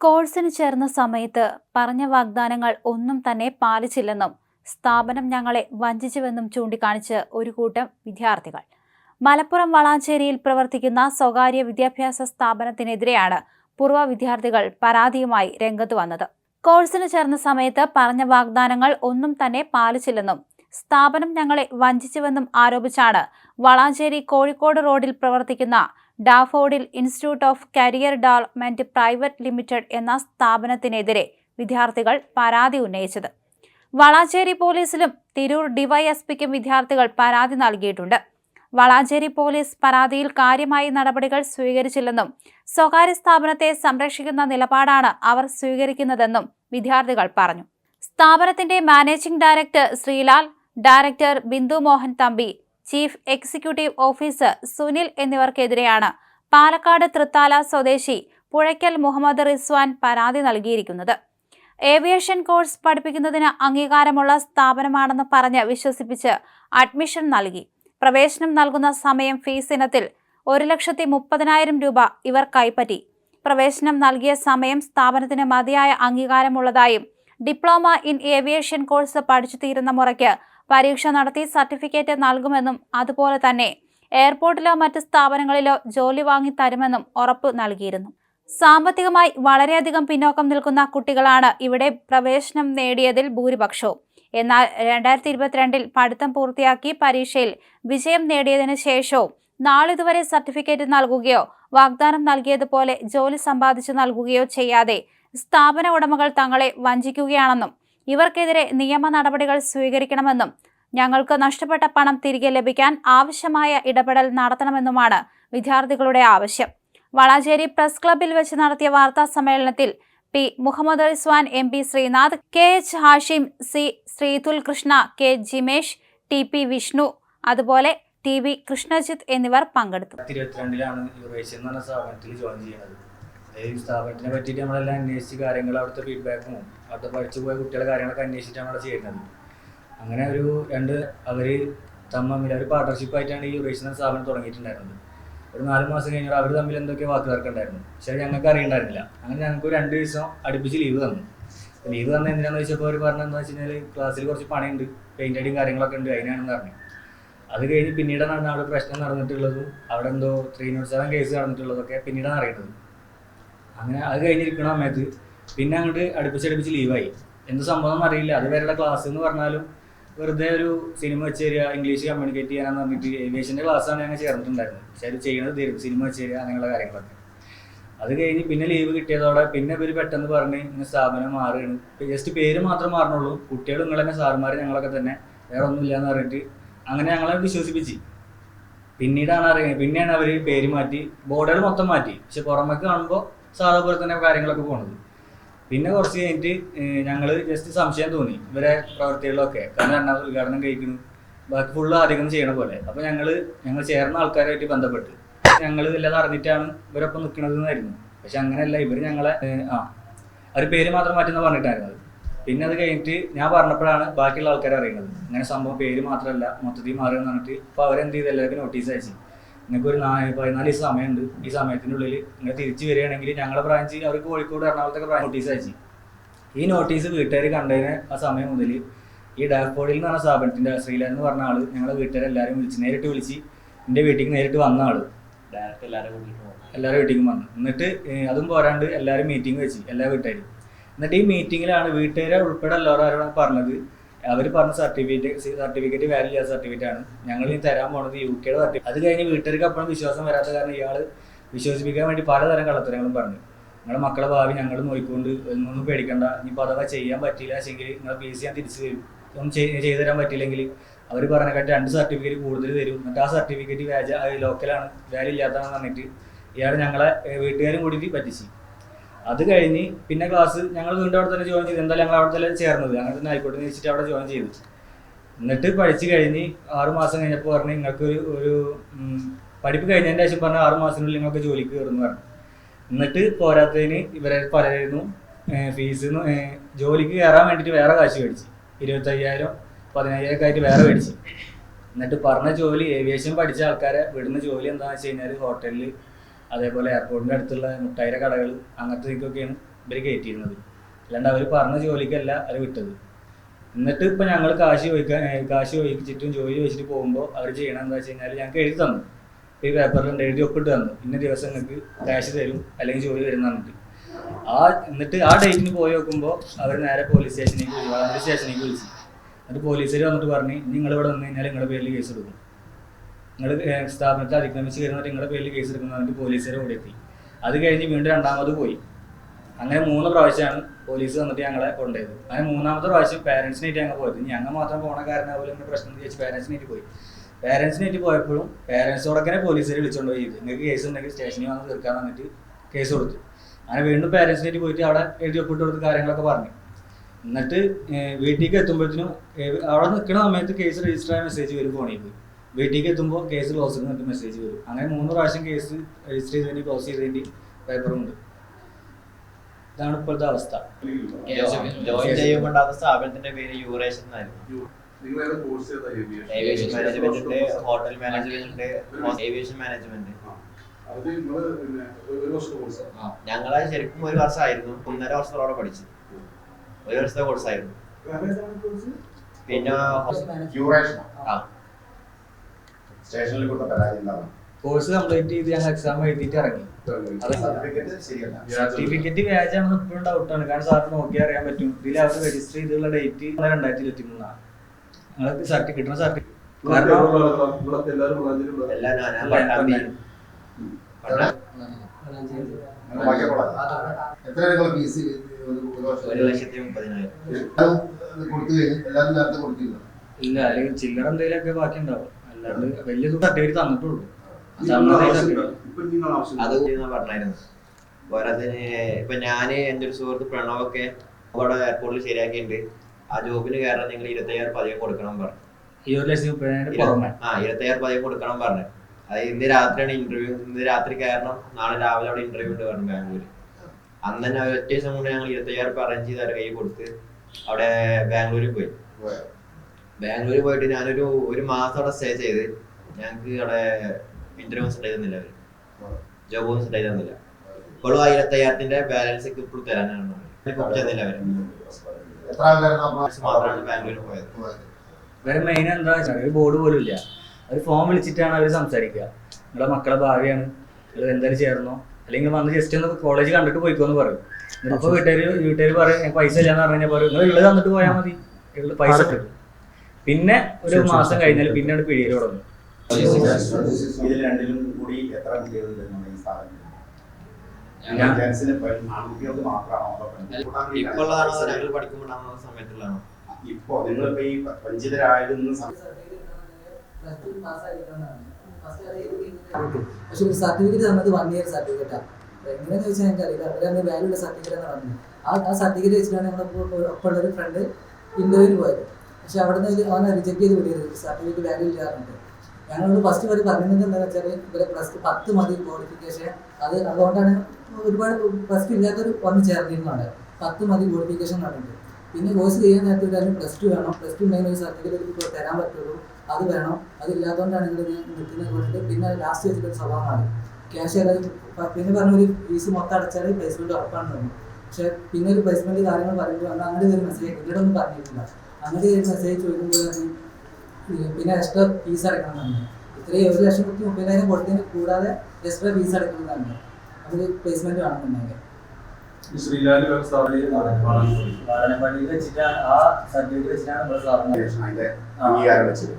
കോഴ്സിന് ചേർന്ന സമയത്ത് പറഞ്ഞ വാഗ്ദാനങ്ങൾ ഒന്നും തന്നെ പാലിച്ചില്ലെന്നും സ്ഥാപനം ഞങ്ങളെ വഞ്ചിച്ചുവെന്നും ചൂണ്ടിക്കാണിച്ച് ഒരു കൂട്ടം വിദ്യാർത്ഥികൾ. മലപ്പുറം വളാഞ്ചേരിയിൽ പ്രവർത്തിക്കുന്ന സ്വകാര്യ വിദ്യാഭ്യാസ സ്ഥാപനത്തിനെതിരെയാണ് പൂർവ വിദ്യാർത്ഥികൾ പരാതിയുമായി രംഗത്ത് വന്നത്. കോഴ്സിന് ചേർന്ന സമയത്ത് പറഞ്ഞ വാഗ്ദാനങ്ങൾ ഒന്നും തന്നെ പാലിച്ചില്ലെന്നും സ്ഥാപനം ഞങ്ങളെ വഞ്ചിച്ചുവെന്നും ആരോപിച്ചാണ് വളാഞ്ചേരി കോഴിക്കോട് റോഡിൽ പ്രവർത്തിക്കുന്ന Daffodil institute of career development private limited എന്ന സ്ഥാപനത്തിനെതിരെ വിദ്യാർത്ഥികൾ പരാതി ഉന്നയിച്ചത്. വളാഞ്ചേരി പോലീസിലും തിരൂർ ഡിവൈഎസ്പിക്കും വിദ്യാർത്ഥികൾ പരാതി നൽകിയിട്ടുണ്ട്. വളാഞ്ചേരി പോലീസ് പരാതിയിൽ കാര്യമായ നടപടികൾ സ്വീകരിച്ചില്ലെന്നും സ്വകാര്യ സ്ഥാപനത്തെ സംരക്ഷിക്കുന്ന നിലപാടാണ് അവർ സ്വീകരിക്കുന്നതെന്നും വിദ്യാർത്ഥികൾ പറഞ്ഞു. സ്ഥാപനത്തിന്റെ managing director Srilal director Bindu Mohan Thampi chief executive officer Sunil എന്നിവർക്കെതിരെയാണ് Palakkad Thrithala സ്വദേശി പുഴയ്ക്കൽ മുഹമ്മദ് റിസ്വാൻ പരാതി നൽകിയിരിക്കുന്നത്. ഏവിയേഷൻ കോഴ്സ് പഠിപ്പിക്കുന്നതിന് അംഗീകാരമുള്ള സ്ഥാപനമാണെന്ന് പറഞ്ഞ് വിശ്വസിപ്പിച്ച് അഡ്മിഷൻ നൽകി. പ്രവേശനം നൽകുന്ന സമയം ഫീസ് ഇനത്തിൽ ഒരു ലക്ഷത്തി മുപ്പതിനായിരം രൂപ ഇവർ കൈപ്പറ്റി. പ്രവേശനം നൽകിയ സമയം സ്ഥാപനത്തിന് മതിയായ അംഗീകാരമുള്ളതായും ഡിപ്ലോമ ഇൻ ഏവിയേഷൻ കോഴ്സ് പഠിച്ചു തീരുന്ന മുറയ്ക്ക് പരീക്ഷ നടത്തി സർട്ടിഫിക്കറ്റ് നൽകുമെന്നും അതുപോലെ തന്നെ എയർപോർട്ടിലോ മറ്റ് സ്ഥാപനങ്ങളിലോ ജോലി വാങ്ങി തരുമെന്നും ഉറപ്പ് നൽകിയിരുന്നു. സാമ്പത്തികമായി വളരെയധികം പിന്നോക്കം നിൽക്കുന്ന കുട്ടികളാണ് ഇവിടെ പ്രവേശനം നേടിയതിൽ ഭൂരിപക്ഷവും. എന്നാൽ രണ്ടായിരത്തി ഇരുപത്തിരണ്ടിൽ പഠിത്തം പൂർത്തിയാക്കി പരീക്ഷയിൽ വിജയം നേടിയതിനു ശേഷവും നാളിതുവരെ സർട്ടിഫിക്കറ്റ് നൽകുകയോ വാഗ്ദാനം നൽകിയതുപോലെ ജോലി സമ്പാദിച്ചു നൽകുകയോ ചെയ്യാതെ സ്ഥാപന ഉടമകൾ തങ്ങളെ വഞ്ചിക്കുകയാണെന്നും ഇവർക്കെതിരെ നിയമ നടപടികൾ സ്വീകരിക്കണമെന്നും ഞങ്ങൾക്ക് നഷ്ടപ്പെട്ട പണം തിരികെ ലഭിക്കാൻ ആവശ്യമായ ഇടപെടൽ നടത്തണമെന്നുമാണ് വിദ്യാർത്ഥികളുടെ ആവശ്യം. വളാഞ്ചേരി പ്രസ് ക്ലബിൽ വെച്ച് നടത്തിയ വാർത്താ സമ്മേളനത്തിൽ P. Muhammad Rizwan M. P. Sreenath K. H. Hashim C. Srithul Krishna K. Jimesh T. P. Vishnu അതുപോലെ ടി. വി. കൃഷ്ണജിത്ത് എന്നിവർ പങ്കെടുത്തു. ജോയിൻ ഈ സ്ഥാപനത്തിനെ പറ്റിയിട്ട് നമ്മളെല്ലാം അന്വേഷിച്ച് കാര്യങ്ങൾ അവിടുത്തെ ഫീഡ്ബാക്കും അവിടുത്തെ പഠിച്ചു പോയ കുട്ടികളെ കാര്യങ്ങളൊക്കെ അന്വേഷിച്ചിട്ടാണ് അവിടെ ചെയ്യുന്നത്. അങ്ങനെ ഒരു രണ്ട് അവർ തമ്മിൽ ഒരു പാർട്ണർഷിപ്പ് ആയിട്ടാണ് ഈ എന്ന സ്ഥാപനം തുടങ്ങിയിട്ടുണ്ടായിരുന്നത്. ഒരു നാല് മാസം കഴിഞ്ഞാൽ അവർ തമ്മിൽ എന്തൊക്കെ വാക്കുതർക്കുണ്ടായിരുന്നു പക്ഷേ ഞങ്ങൾക്ക് അറിയണ്ടായിരുന്നില്ല. അങ്ങനെ ഞങ്ങൾക്ക് രണ്ട് ദിവസം അടുപ്പിച്ച് ലീവ് തന്നു. ലീവ് തന്ന എന്തിനാന്ന് വെച്ചപ്പോൾ അവർ പറഞ്ഞതെന്ന് വെച്ച് കഴിഞ്ഞാൽ ക്ലാസ്സിൽ കുറച്ച് പണിയുണ്ട്. പെയിന്റ് അടിയും കാര്യങ്ങളൊക്കെ ഉണ്ട്. അതിനാണെന്ന് പറഞ്ഞു. അത് കഴിഞ്ഞ് പിന്നീടാണ് അവിടെ പ്രശ്നം നടന്നിട്ടുള്ളതും അവിടെ എന്തോ ത്രീ നോട്ട് സെവൻ കേസ് നടന്നിട്ടുള്ളതൊക്കെ പിന്നീടാണ് അറിയുന്നത്. അങ്ങനെ അത് കഴിഞ്ഞിരിക്കണ സമയത്ത് പിന്നെ അങ്ങോട്ട് അടുപ്പിച്ചടുപ്പിച്ച് ലീവായി എന്ത് സംഭവം അറിയില്ല. അത് വരെയുള്ള ക്ലാസ് എന്ന് പറഞ്ഞാലും വെറുതെ ഒരു സിനിമ വെച്ച് തരിക ഇംഗ്ലീഷ് കമ്മ്യൂണിക്കേറ്റ് ചെയ്യാനെന്ന് പറഞ്ഞിട്ട് ഏവിയേഷന്റെ ക്ലാസ്സാണ് ഞങ്ങൾ ചേർന്നിട്ടുണ്ടായിരുന്നത്. പക്ഷെ അത് ചെയ്യുന്നത് തീരും സിനിമ വെച്ച് തരിക അങ്ങനെയുള്ള കാര്യങ്ങളൊക്കെ. അത് കഴിഞ്ഞ് പിന്നെ ലീവ് കിട്ടിയതോടെ പിന്നെ ഇവർ പെട്ടെന്ന് പറഞ്ഞ് ഇങ്ങനെ സ്ഥാപനം മാറുകയാണ്. ജസ്റ്റ് പേര് മാത്രം മാറണുള്ളൂ. കുട്ടികൾ നിങ്ങൾ തന്നെ സാറുമാർ ഞങ്ങളൊക്കെ തന്നെ. വേറെ ഒന്നുമില്ല എന്ന് പറഞ്ഞിട്ട് അങ്ങനെ ഞങ്ങളെ വിശ്വസിപ്പിച്ച്. പിന്നീടാണ് അറിയുന്നത്. പിന്നെയാണ് അവർ പേര് മാറ്റി ബോർഡുകൾ മൊത്തം മാറ്റി. പക്ഷെ പുറമേക്ക് കാണുമ്പോൾ സാധാ പോലെ തന്നെ കാര്യങ്ങളൊക്കെ പോണത്. പിന്നെ കുറച്ച് കഴിഞ്ഞിട്ട് ഞങ്ങൾ ജസ്റ്റ് സംശയം തോന്നി. ഇവരെ പ്രവർത്തികളിലൊക്കെ. കാരണം രണ്ടാമത് ഉദ്ഘാടനം കഴിക്കുന്നു. ബാക്കി ഫുള്ള് ആദ്യം ചെയ്യണ പോലെ. അപ്പോൾ ഞങ്ങൾ ഞങ്ങൾ ചേർന്ന ആൾക്കാരായിട്ട് ബന്ധപ്പെട്ട്. ഞങ്ങൾ ഇതെല്ലാം അറിഞ്ഞിട്ടാണ് ഇവരൊപ്പം നിൽക്കണതെന്നായിരുന്നു പക്ഷെ അങ്ങനെയല്ല. ഇവർ ഞങ്ങളെ ആ ഒരു പേര് മാത്രം മാറ്റുന്ന പറഞ്ഞിട്ടായിരുന്നത് പിന്നെ അത് കഴിഞ്ഞിട്ട് ഞാൻ പറഞ്ഞപ്പോഴാണ് ബാക്കിയുള്ള ആൾക്കാർ അറിയുന്നത്. അങ്ങനെ സംഭവം പേര് മാത്രമല്ല മൊത്തത്തിൽ മാറുക എന്ന് പറഞ്ഞിട്ട് അപ്പോൾ അവരെന്ത് ചെയ്ത്? എല്ലാവർക്കും നോട്ടീസ് അയച്ചു. നിങ്ങൾക്ക് ഒരു നാല് പതിനാല് ദിവസം സമയമുണ്ട്. ഈ സമയത്തിനുള്ളിൽ നിങ്ങൾ തിരിച്ചു വരികയാണെങ്കിൽ ഞങ്ങളുടെ ബ്രാഞ്ച് അവർക്ക് കോഴിക്കോട് എറണാകുളത്തൊക്കെ ബ്രാഞ്ച് നോട്ടീസ് അയച്ചു. ഈ നോട്ടീസ് വീട്ടുകാർ കണ്ടതിന് ആ സമയം മുതൽ ഈ ഡാഫോഡിൽ എന്ന് പറഞ്ഞ സ്ഥാപനത്തിന്റെ ശ്രീല എന്ന് പറഞ്ഞ ആൾ ഞങ്ങളെ വീട്ടുകാരെല്ലാവരും വിളിച്ച് നേരിട്ട് വിളിച്ച് എന്റെ വീട്ടിലേക്ക് നേരിട്ട് വന്ന ആൾ ഡയറക്റ്റ് എല്ലാവരും എല്ലാവരും വീട്ടിലേക്കും വന്നു. എന്നിട്ട് അതും പോരാണ്ട് എല്ലാവരും മീറ്റിംഗ് വെച്ച് എല്ലാ വീട്ടുകാരും. എന്നിട്ട് ഈ മീറ്റിങ്ങിലാണ് വീട്ടുകാരെ ഉൾപ്പെടെ എല്ലാവരും പറഞ്ഞത്? അവർ പറഞ്ഞ സർട്ടിഫിക്കറ്റ് സർട്ടിഫിക്കറ്റ് വാല്യൂ ചെയ്യാത്ത സർട്ടിഫിക്കറ്റ് ആണ്. ഞങ്ങൾ ഇനി തരാൻ പോണത് യു കെയുടെ സർട്ടിഫിക്കറ്റ് അത് കഴിഞ്ഞ് വീട്ടുകാർക്ക് അപ്പോഴും വിശ്വാസം വരാത്ത കാരണം ഇയാൾ വിശ്വസിപ്പിക്കാൻ വേണ്ടി പലതരം കള്ളത്തരങ്ങളും പറഞ്ഞു. നിങ്ങളുടെ മക്കളെ ഭാവി ഞങ്ങൾ നോക്കിക്കൊണ്ട് ഒന്നും പേടിക്കണ്ട. ഇനിയിപ്പോൾ അഥവാ ചെയ്യാൻ പറ്റില്ല വെച്ചെങ്കിൽ നിങ്ങൾ പി സി ഞാൻ തിരിച്ചു തരും. ഒന്നും ചെയ്ത് തരാൻ പറ്റില്ലെങ്കിൽ അവർ പറഞ്ഞിട്ട് രണ്ട് സർട്ടിഫിക്കറ്റ് കൂടുതൽ തരും. എന്നിട്ട് ആ സർട്ടിഫിക്കറ്റ് വ്യാജ ലോക്കലാണ് വാല്യൂ ഇല്ലാത്തതാണെന്ന് പറഞ്ഞിട്ട് ഇയാൾ ഞങ്ങളെ വീട്ടുകാരും കൂടിയിട്ട് പറ്റിച്ചു. അത് കഴിഞ്ഞ് പിന്നെ ക്ലാസ് ഞങ്ങൾ വീണ്ടും അവിടെ തന്നെ ജോയിൻ ചെയ്തു. എന്തായാലും ഞങ്ങൾ അവിടെ തന്നെ ചേർന്നത്. അങ്ങനെ തന്നെ ആയിക്കോട്ടെ എന്ന് വെച്ചിട്ട് അവിടെ ജോയിൻ ചെയ്തു. എന്നിട്ട് പഠിച്ചു കഴിഞ്ഞ് ആറ് മാസം കഴിഞ്ഞപ്പോൾ പറഞ്ഞു നിങ്ങൾക്ക് ഒരു ഒരു പഠിപ്പ് കഴിഞ്ഞതിന്റെ ശേഷം പറഞ്ഞു ആറ് മാസത്തിനുള്ളിൽ നിങ്ങൾക്ക് ജോലിക്ക് കയറുന്നു പറഞ്ഞു. എന്നിട്ട് പോരാത്തതിന് ഇവരെ പലരായിരുന്നു ഫീസ് ജോലിക്ക് കയറാൻ വേണ്ടിയിട്ട് വേറെ കാശ് മേടിച്ചു. ഇരുപത്തയ്യായിരം പതിനയ്യായിരം ആയിട്ട് വേറെ മേടിച്ചു. എന്നിട്ട് പറഞ്ഞ ജോലി ഏവിയേഷൻ പഠിച്ച ആൾക്കാരെ വിടുന്ന ജോലി എന്താണെന്ന് വെച്ച് കഴിഞ്ഞാൽ ഹോട്ടലിൽ അതേപോലെ എയർപോർട്ടിന്റെ അടുത്തുള്ള മുട്ടായിര കടകൾ അങ്ങനത്തെ ഇതിക്കൊക്കെയാണ് ഇവർ കയറ്റിയിരുന്നത്. അല്ലാണ്ട് അവർ പറഞ്ഞ ജോലിക്കല്ല അവർ വിട്ടത്. എന്നിട്ട് ഇപ്പം ഞങ്ങൾ കാശ് ചോദിക്കാൻ കാശ് ചോദിച്ചിട്ടും ജോലി ചോദിച്ചിട്ട് പോകുമ്പോൾ അവർ ചെയ്യണം എന്താ വെച്ച് കഴിഞ്ഞാൽ ഞങ്ങൾക്ക് എഴുതി തന്നു. ഈ പേപ്പറിലുണ്ട് എഴുതി ഒപ്പിട്ട് തന്നു. ഇന്ന ദിവസം നിങ്ങൾക്ക് ക്യാഷ് തരും അല്ലെങ്കിൽ ജോലി തരും പറഞ്ഞിട്ട്. ആ എന്നിട്ട് ആ ഡേറ്റിന് പോയി നോക്കുമ്പോൾ അവർ നേരെ പോലീസ് സ്റ്റേഷനിലേക്ക് വിളിച്ചു. സ്റ്റേഷനിലേക്ക് വിളിച്ചു. എന്നിട്ട് പോലീസുകാർ വന്നിട്ട് പറഞ്ഞ് നിങ്ങൾ ഇവിടെ വന്നു കഴിഞ്ഞാൽ നിങ്ങളുടെ പേരിൽ കേസ് എടുക്കും. നിങ്ങൾ സ്ഥാപനത്തിൽ അതിക്രമിച്ച് കയറുന്നവർ നിങ്ങളുടെ പേരിൽ കേസ് എടുക്കുന്ന പറഞ്ഞിട്ട് പോലീസുകാർ ഓടി എത്തി അത് കഴിഞ്ഞ് വീണ്ടും രണ്ടാമത് പോയി. അങ്ങനെ മൂന്ന് പ്രാവശ്യമാണ് പോലീസ് വന്നിട്ട് ഞങ്ങളെ കൊണ്ടുപോയത്. അങ്ങനെ മൂന്നാമത്തെ പ്രാവശ്യം പേരൻസിനായിട്ട് ഞങ്ങൾ പോയത്. ഞങ്ങൾ മാത്രം പോണ കാരണം അതുപോലെ ഇങ്ങനെ പ്രശ്നം ചോദിച്ച് പേരൻസിനായിട്ട് പോയി. പേരൻസിനായിട്ട് പോയപ്പോഴും പേരൻസോടൊക്കെ പോലീസുകാർ വിളിച്ചുകൊണ്ട് പോയി. നിങ്ങൾക്ക് കേസ് ഉണ്ടെങ്കിൽ സ്റ്റേഷനിൽ വന്ന് തീർക്കാൻ വന്നിട്ട് കേസ് കൊടുത്തു. അങ്ങനെ വീണ്ടും പേരൻസിനായിട്ട് പോയിട്ട് അവിടെ എഴുതി ഒപ്പിട്ട് കൊടുത്ത് കാര്യങ്ങളൊക്കെ പറഞ്ഞു. എന്നിട്ട് വീട്ടിലേക്ക് എത്തുമ്പോഴത്തേനും അവിടെ നിൽക്കുന്ന സമയത്ത് കേസ് രജിസ്റ്റർ ആയ മെസ്സേജ് വരും ഫോണിൽ പോയി. വീട്ടിലേക്ക് എത്തുമ്പോൾ കേസ് ക്ലോസ് എന്നിട്ട് മെസ്സേജ് വരും. അങ്ങനെ മൂന്ന് പ്രാവശ്യം കേസ് രജിസ്റ്റർ ചെയ്തതിന് ക്ലോസ് ചെയ്തതിന്റെ പേപ്പറുണ്ട് ഇതാണ് ഇപ്പോഴത്തെ അവസ്ഥ. ജോയിൻ ചെയ്യുമ്പോൾ സ്ഥാപനത്തിന്റെ പേര് യൂറേഷൻ എന്നായിരുന്നു. ഏവിയേഷൻ മാനേജ്മെന്റ് ഹോട്ടൽ മാനേജ്മെന്റ് ഉണ്ട് ഏവിയേഷൻ മാനേജ്മെന്റ് അത് ഒരു വർഷത്തെ കോഴ്സ് ഞങ്ങളെ ശരിക്കും ഒരു വർഷമായിരുന്നു. ഒന്നര വർഷത്തോടെ പഠിച്ചു. ഒരു വർഷത്തെ കോഴ്സായിരുന്നു പിന്നെ സ്റ്റേഷനിൽ കൊടുത്ത പരാതി എന്താണ് കോഴ്സ് കംപ്ലീറ്റ് ചെയ്ത് ഞങ്ങൾ എക്സാം എഴുതിയിട്ട് ഇറങ്ങി. സർട്ടിഫിക്കറ്റ് വ്യാജാണെന്ന് ഇപ്പോഴും ഡൗട്ടാണ് കാരണം സാറിന് നോക്കിയാൽ അറിയാൻ പറ്റും. ഇതിൽ അവർ രജിസ്റ്റർ ചെയ്തുള്ള ഡേറ്റ് രണ്ടായിരത്തി ഇരുപത്തി മൂന്നാണ് ഞങ്ങൾക്ക് സർട്ടിഫിക്കറ്റ് കിട്ടുന്ന സർട്ടിഫിക്കറ്റ് എത്ര നിങ്ങൾ ഫീസ് ഒരു വർഷം ഒരു ലക്ഷത്തി മുപ്പതിനായിരം. കൊടുത്തു കഴിഞ്ഞ് എല്ലാവരും നേരത്തെ കൊടുത്തില്ല ഇല്ല അല്ലെങ്കിൽ ചില്ലറ എന്തെങ്കിലുമൊക്കെ ബാക്കി ഉണ്ടാവും അല്ലാണ്ട് വലിയ സർട്ടിഫിക്കറ്റ് തന്നിട്ടുള്ളൂ. അത് പറഞ്ഞായിരുന്നു. പോരാത്തിന് ഇപ്പൊ ഞാൻ എന്റെ ഒരു സുഹൃത്ത് പ്രണവൊക്കെ അവിടെ എയർപോർട്ടിൽ ശരിയാക്കിയിട്ടുണ്ട്. ആ ജോബിന് കയറാൻ നിങ്ങൾ ഇരുപത്തയ്യായിരം പതിവ് കൊടുക്കണം പറഞ്ഞു. ഈ ഒരു ആ ഇരുപത്തയ്യായിരം പതിവ് കൊടുക്കണം പറഞ്ഞു. അത് ഇന്ന് രാത്രിയാണ് ഇന്റർവ്യൂ ഇന്ന് രാത്രി കയറണം നാളെ രാവിലെ അവിടെ ഇന്റർവ്യൂ ഉണ്ട് പറഞ്ഞു ബാംഗ്ലൂര്. അന്ന് തന്നെ ഒറ്റ ദിവസം കൊണ്ട് ഞങ്ങൾ ഇരുപത്തയ്യായിരം രൂപ അറേഞ്ച് ചെയ്ത് അവരുടെ കയ്യിൽ കൊടുത്ത് അവിടെ ബാംഗ്ലൂരിൽ പോയി? ബാംഗ്ലൂരിൽ പോയിട്ട് ഞാനൊരു ഒരു മാസം അവിടെ സ്റ്റേ ചെയ്ത് ഞങ്ങൾക്ക് അവിടെ ഇന്റർവ്യൂസ് ഉണ്ടായിരുന്നില്ല അവർ. ജോബ് ഉണ്ടായിരുന്നില്ല ഇപ്പോഴും ആയിരത്തി അയ്യായിരത്തിന്റെ ബാലൻസ് ഒക്കെ ഇപ്പോൾ തരാനാണ് ചെന്നില്ല അവർ. മാത്രമാണ് ബാംഗ്ലൂരിൽ പോയത്. ഇവരെ മെയിൻ എന്താ വെച്ചാൽ ഒരു ബോർഡ് പോലും ഇല്ല. അവർ ഫോം വിളിച്ചിട്ടാണ് അവർ സംസാരിക്കുക. നിങ്ങളെ മക്കളെ ഭാവിയാണ്. നിങ്ങൾ എന്തായാലും ചേർന്നോ അല്ലെങ്കിൽ വന്ന് ജസ്റ്റ് ഒന്ന് കോളേജ് കണ്ടിട്ട് പോയിക്കോന്ന് പറയും. അപ്പൊ വീട്ടുകാർ വീട്ടുകാർ പറയും പൈസ ഇല്ലാന്ന് പറഞ്ഞു കഴിഞ്ഞാൽ പറയും. നിങ്ങൾ ഉള്ളത് തന്നിട്ട് പോയാൽ മതി. പൈസ ഇട്ടിട്ട് പിന്നെ ഒരു മാസം കഴിഞ്ഞാൽ പിന്നെയാണ് പിഴിയൽ തുടങ്ങും. ഇതിൽ രണ്ടിലും കൂടി എത്ര ഇപ്പോ നിങ്ങളിപ്പോ ഈ വഞ്ചിതരായിരുന്ന പക്ഷെ ഒരു സർട്ടിഫിക്കറ്റ് തന്നത് വൺ ഇയർ സർട്ടിഫിക്കറ്റാണ് എങ്ങനെയാന്ന് വെച്ചാൽ എനിക്ക് അറിയില്ല. അവരന്ന് വാല്യുള്ള സർട്ടിഫിക്കറ്റ് എന്ന് പറഞ്ഞു ആ ആ സർട്ടിഫിക്കറ്റ് വെച്ചിട്ടാണ് ഒരു ഫ്രണ്ട് ഇന്റർവ്യൂവിന് പോയത്. പക്ഷെ അവിടെ നിന്ന് അവനെ റിജക്ട് ചെയ്ത് വിടിയത്. സർട്ടിഫിക്കറ്റ് വാല്യൂ ഇല്ലാറുണ്ട് ഞങ്ങളോട് ഫസ്റ്റ് വരെ പറഞ്ഞത് എന്താണെന്ന് വെച്ചാൽ ഇവരെ പ്ലസ് പത്ത് മതി ക്വാളിഫിക്കേഷൻ അത് അതുകൊണ്ടാണ് ഒരുപാട് പ്ലസ് ടു ഇല്ലാത്തൊരു വന്ന് ചേർന്നിരുന്നതാണ് പത്ത് മതി ക്വാളിഫിക്കേഷൻ പറഞ്ഞിട്ട്. പിന്നെ കോഴ്സ് ചെയ്യാൻ നേരത്തെ ഒരു പ്ലസ് ടു വേണം. പ്ലസ് ടു ഉണ്ടെങ്കിൽ ഒരു സർട്ടിഫിക്കറ്റ് ഇപ്പോൾ തരാൻ പറ്റുള്ളൂ. അത് വേണം. അതില്ലാത്തതുകൊണ്ടാണ് നിങ്ങൾ നിൽക്കുന്നത് പറഞ്ഞിട്ട് പിന്നെ ലാസ്റ്റ് വെച്ചിട്ട് സ്വഭാവമാണ് ക്യാഷ് ക്യാഷ് പിന്നെ പറഞ്ഞ ഒരു ഫീസ് മൊത്തം അടച്ചാൽ പ്ലേസ്മെന്റ് ഉറപ്പാണെന്ന് പറഞ്ഞു പക്ഷെ പിന്നെ ഒരു പ്ലേസ്മെന്റ് കാര്യങ്ങൾ പറയുമ്പോൾ അങ്ങനെ ഒരു മെസ്സേജ് ഇവിടെ ഒന്നും പറഞ്ഞിട്ടില്ല. അങ്ങനെ ഒരു മെസ്സേജ് ചോദിക്കുമ്പോൾ പിന്നെ എക്സ്ട്രാ ഫീസ് അടക്കണം ഇത്രയും ഒരു ലക്ഷത്തി മുപ്പതിനായിരം കൊടുത്തതിന് കൂടാതെ എക്സ്ട്രാ ഫീസ് അടക്കുന്നതാണ് അത് പ്ലേസ്മെന്റ് വേണമെന്നുണ്ടെങ്കിൽ. ഈ ശ്രീലാലി വ്യവസ്ഥാപനയിൽ വാടനപ്പള്ളിയിൽ വെച്ചിട്ട്. ആ സർട്ടിഫിക്കറ്റ് വെച്ചിട്ടാണ് നമ്മുടെ സാറിന് അംഗീകാരം വെച്ചത്.